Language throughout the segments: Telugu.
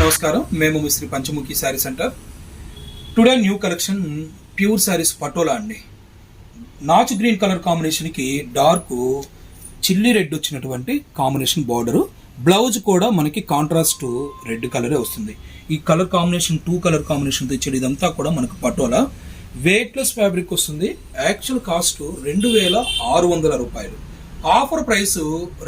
నమస్కారం. మేము మీ Shri Panchamukhi saree centre. Today new collection pure sarees Patola అండి. నాచు గ్రీన్ కలర్ కాంబినేషన్కి డార్క్ చిల్లీ రెడ్ వచ్చినటువంటి కాంబినేషన్ బార్డర్ బ్లౌజ్ కూడా మనకి కాంట్రాస్ట్ రెడ్ కలరే వస్తుంది. ఈ colour combination two colour combination తెచ్చేది ఇదంతా కూడా మనకు పటోలా. వెయిట్లెస్ ఫ్యాబ్రిక్ వస్తుంది. యాక్చువల్ కాస్ట్ రెండు వేల ఆరు వందల రూపాయలు. ఆఫర్ ప్రైస్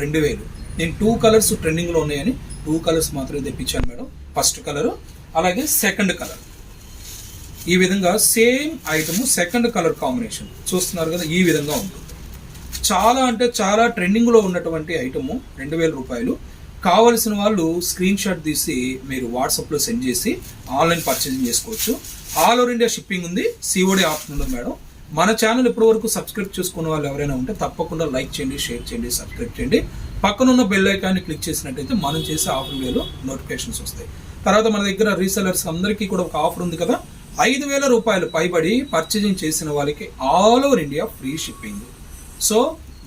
రెండు వేలు. నేను టూ కలర్స్ ట్రెండింగ్లో ఉన్నాయని టూ కలర్స్ మాత్రమే తెప్పించాను మేడం. ఫస్ట్ కలర్ అలాగే సెకండ్ కలర్. ఈ విధంగా same item second colour combination. చూస్తున్నారు కదా ఈ విధంగా ఉంటుంది చాలా అంటే చాలా ట్రెండింగ్లో ఉన్నటువంటి ఐటము రెండు వేల రూపాయలు. కావలసిన వాళ్ళు స్క్రీన్ షాట్ తీసి మీరు వాట్సాప్లో సెండ్ చేసి ఆన్లైన్ పర్చేసింగ్ చేసుకోవచ్చు. ఆల్ ఓవర్ ఇండియా షిప్పింగ్ ఉంది సిఓడి ఆప్షన్ ఉంది మేడం. మన ఛానల్ ఇప్పటి వరకు సబ్స్క్రైబ్ చేసుకున్న వాళ్ళు ఎవరైనా ఉంటే తప్పకుండా లైక్ చేయండి షేర్ చేయండి సబ్స్క్రైబ్ చేయండి. పక్కనున్న బెల్ ఐకాన్ని క్లిక్ చేసినట్టయితే మనం చేసే ఆఫర్ వీడియోలో నోటిఫికేషన్స్ వస్తాయి. తర్వాత మన దగ్గర రీసెలర్స్ అందరికీ కూడా ఒక ఆఫర్ ఉంది కదా? ఐదు వేల రూపాయలు పైబడి పర్చేజింగ్ చేసిన వాళ్ళకి all over India free shipping so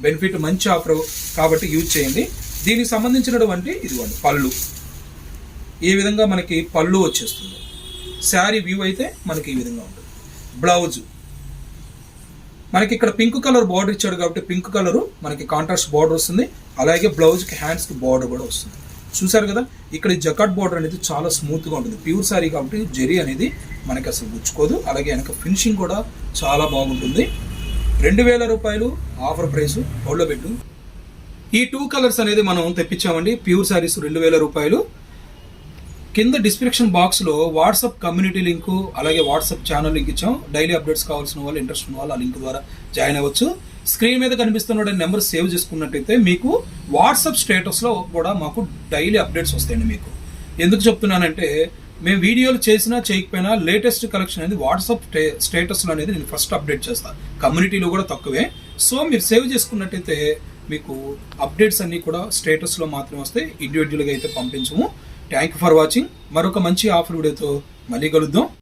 benefit మంచి ఆఫర్ కాబట్టి యూజ్ చేయండి. దీనికి సంబంధించినటువంటి ఇదిగోండి పళ్ళు. ఏ విధంగా మనకి పళ్ళు వచ్చేస్తుంది. శారీ వ్యూ అయితే మనకి ఈ విధంగా ఉంటుంది. బ్లౌజ్ మనకి ఇక్కడ పింక్ కలర్ బార్డర్ ఇచ్చాడు కాబట్టి పింక్ కలర్ మనకి కాంట్రాస్ట్ బార్డర్ వస్తుంది. అలాగే బ్లౌజ్కి హ్యాండ్స్కి బార్డర్ కూడా వస్తుంది. చూసారు కదా ఇక్కడ జకాట్ బార్డర్ అనేది చాలా స్మూత్గా ఉంటుంది. ప్యూర్ శారీ కాబట్టి జెరీ అనేది మనకి అసలు గుచ్చుకోదు. అలాగే వెనక ఫినిషింగ్ కూడా చాలా బాగుంటుంది. రెండు వేల రూపాయలు ఆఫర్ ప్రైస్ ఒళ్ళో పెట్టు. ఈ టూ కలర్స్ అనేది మనం తెప్పించామండి. ప్యూర్ శారీస్ రెండు వేల రూపాయలు. కింద డిస్క్రిప్షన్ బాక్స్లో వాట్సాప్ కమ్యూనిటీ లింకు అలాగే వాట్సాప్ ఛానల్ లింక్ ఇచ్చాం. డైలీ అప్డేట్స్ కావాల్సిన వాళ్ళు ఇంట్రెస్ట్ ఉన్న వాళ్ళు ఆ లింక్ ద్వారా జాయిన్ అవ్వచ్చు. స్క్రీన్ మీద కనిపిస్తున్న నెంబర్ సేవ్ చేసుకున్నట్టయితే మీకు వాట్సాప్ స్టేటస్లో కూడా మాకు డైలీ అప్డేట్స్ వస్తాయండి మీకు. ఎందుకు చెప్తున్నానంటే మేము వీడియోలు చేసినా చేయకపోయినా లేటెస్ట్ కలెక్షన్ అనేది వాట్సాప్ స్టేటస్లో అనేది నేను ఫస్ట్ అప్డేట్ చేస్తాను కమ్యూనిటీలో కూడా తక్కువే. సో మీరు సేవ్ చేసుకున్నట్టయితే మీకు అప్డేట్స్ అన్నీ కూడా స్టేటస్లో మాత్రమే వస్తాయి. ఇండివిజువల్గా అయితే పంపించము. థ్యాంక్ యూ ఫర్ వాచింగ్ మరొక మంచి ఆఫర్ వీడియోతో మళ్ళీ కలుద్దాం.